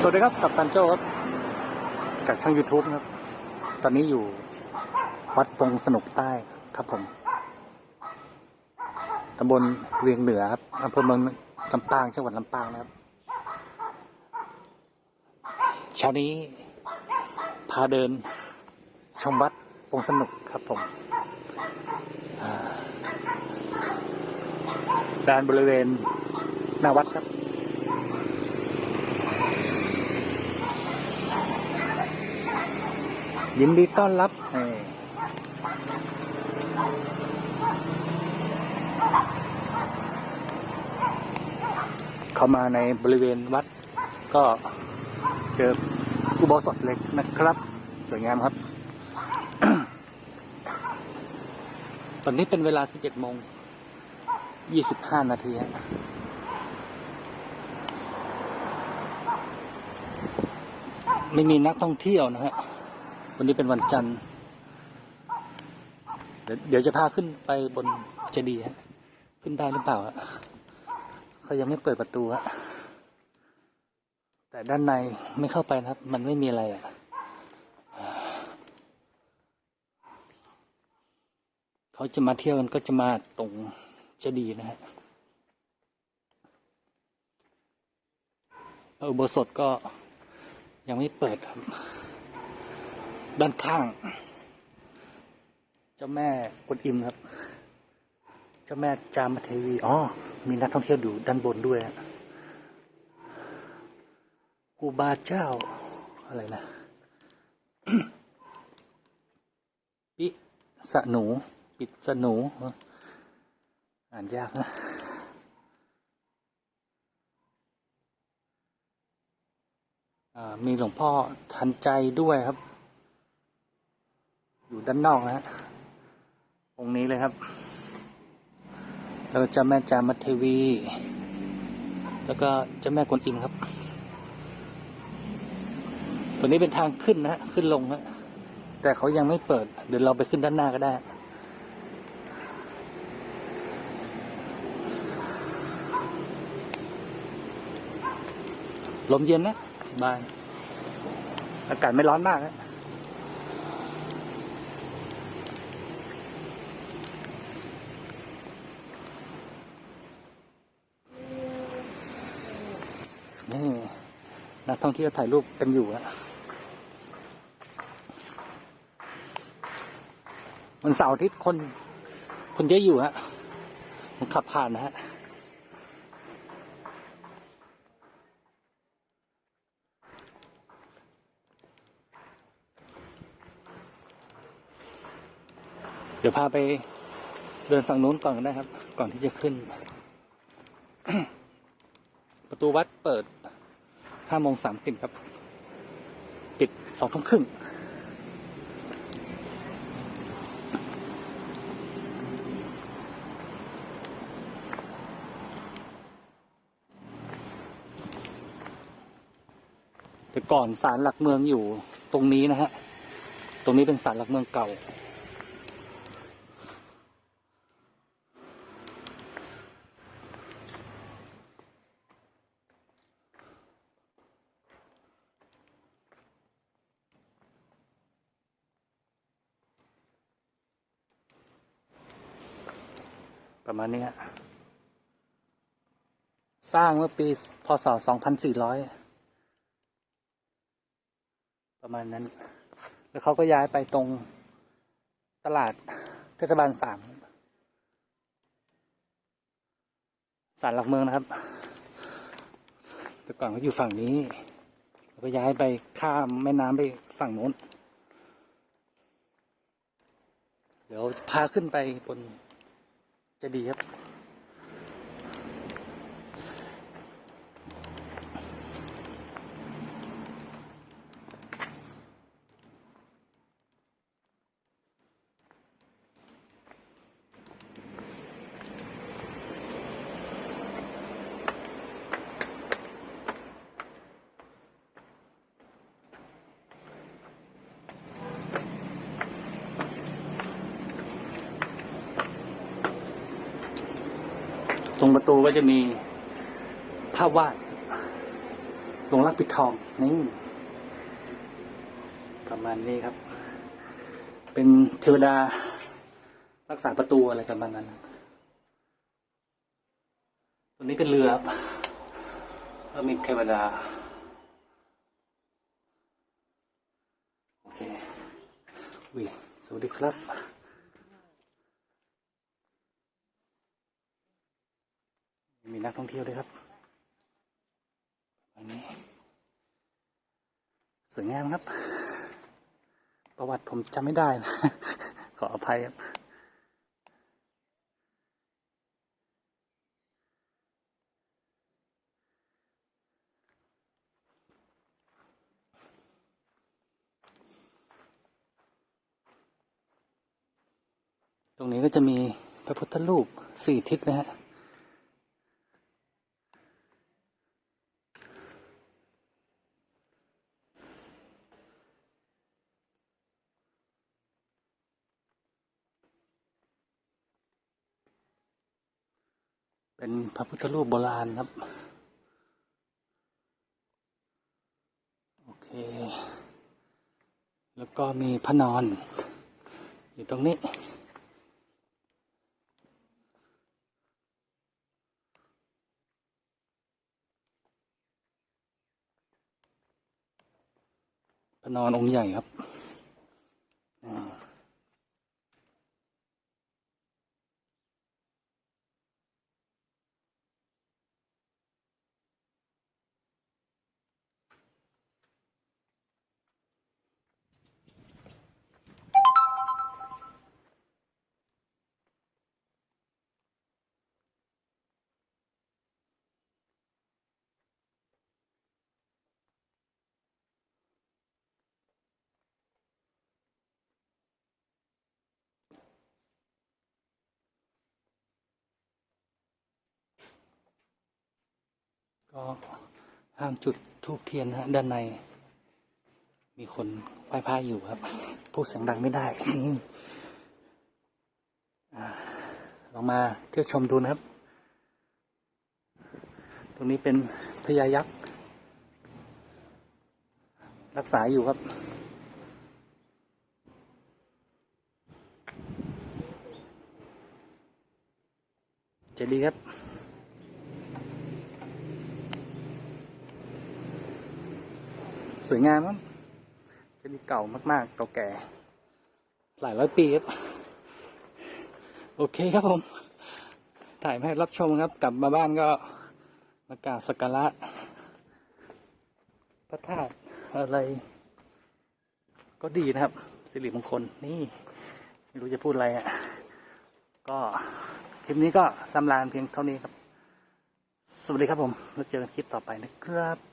สวัสดีครับกับตันโจ้ครับจากช่อง YouTube นะครับ ตอนนี้อยู่วัดปงสนุกใต้ครับผมตำบลเวียงเหนือครับอำเภอเมืองลำปางจังหวัดลำปางนะครับ เช้านี้พาเดินชมวัดปงสนุกครับผมด้านบริเวณหน้าวัดครับ ยินดีต้อนรับเข้ามาในบริเวณวัด ก็เจออุโบสถเล็กนะครับ สวยงามครับ ตอนนี้เป็นเวลา 11โมง 25 นาทีไม่มีนักท่องเที่ยวนะฮะ วันนี้เป็นวันจันทร์ เดี๋ยวเดี๋ยวจะพาขึ้นไปบนเจดีย์ฮะขึ้นได้หรือเปล่าฮะเขายังไม่เปิดประตูฮะแต่ด้านในไม่เข้าไปนะครับ มันไม่มีอะไรอะเขาจะมาเที่ยวกันก็จะมาตรงเจดีย์นะฮะอุโบสถก็ยังไม่เปิดครับ ด้านข้าง เจ้าแม่กวนอิมครับ เจ้าแม่จามเทวีอ๋อมีนักท่องเที่ยวอยู่ด้านบนด้วยครูบาเจ้าอะไรนะปิสะหนู ปิดสะหนู อ่านยากนะอ่ามีหลวงพ่อทันใจด้วยครับ อยู่ด้านนอกนะฮะองค์นี้เลยครับ แล้วก็เจ้าแม่จามัทเทวี แล้วก็เจ้าแม่กวนอิมครับ ตัวนี้เป็นทางขึ้นนะฮะขึ้นลงฮะแต่เขายังไม่เปิด เดี๋ยวเราไปขึ้นด้านหน้าก็ได้ ลมเย็นนะ สบาย อากาศไม่ร้อนมากนะ นี่นักท่องเที่ยวถ่ายรูปกันอยู่อะวันเสาร์อาทิตย์คน คนเยอะอยู่ฮะผมขับผ่านนะฮะเดี๋ยวพาไปเดินฝั่งนู้นก่อนก็ได้ครับ ก่อนที่จะขึ้น ประตูวัดเปิด ห้าโมงสามสิบครับ ปิดสองทุ่มครึ่งแต่ก่อนศาลหลักเมืองอยู่ตรงนี้นะฮะ ตรงนี้เป็นศาลหลักเมืองเก่า ประมาณนี้สร้างเมื่อปีพศ 2400 ประมาณนั้น แล้วเขาก็ย้ายไปตรงตลาดเทศบาลสามศาลหลักเมืองนะครับ แต่ก่อนเขาอยู่ฝั่งนี้แล้วก็ย้ายไปข้ามแม่น้ำไปฝั่งโน้น เดี๋ยวพาขึ้นไปบน จะดีครับ ตรงประตูก็จะมีภาพวาดหลวงรักปิดทองนี่ประมาณนี้ครับ เป็นเทวดารักษาประตูอะไรกันประมาณนั้นตัวนี้เป็นเรือครับแล้วมีเทวดา โอเควิสวัสดีครับ มีนักท่องเที่ยวด้วยครับอันนี้ สวยงามครับ ประวัติผมจำไม่ได้นะขออภัยครับตรงนี้ก็จะมีพระพุทธรูปสี่ทิศนะฮะ เป็นพระพุทธรูปโบราณครับ โอเค แล้วก็มีพระนอน อยู่ตรงนี้ พระนอนองค์ใหญ่ครับ ก็ห้ามจุดทูบเทียนนะฮะด้านใน มีคนไหว้พระอยู่ครับ พูดเสียงดังไม่ได้ลองมาเที่ยวชมดูนะครับ ตรงนี้เป็นพญายักษ์ รักษาอยู่ครับเจดีย์ครับ สวยงามครับเจดีเก่ามากๆเก่าแก่ หลายร้อยปีครับ โอเคครับผม ถ่ายให้รับชมครับ กลับมาบ้านก็มากราบสักการะพระธาตุอะไร ก็ดีนะครับ สิริมงคลนี่ไม่รู้จะพูดอะไรอะก็คลิปนี้ก็ลำลาเพียงเท่านี้ครับ สวัสดีครับผม แล้วเจอกันคลิปต่อไปนะครับ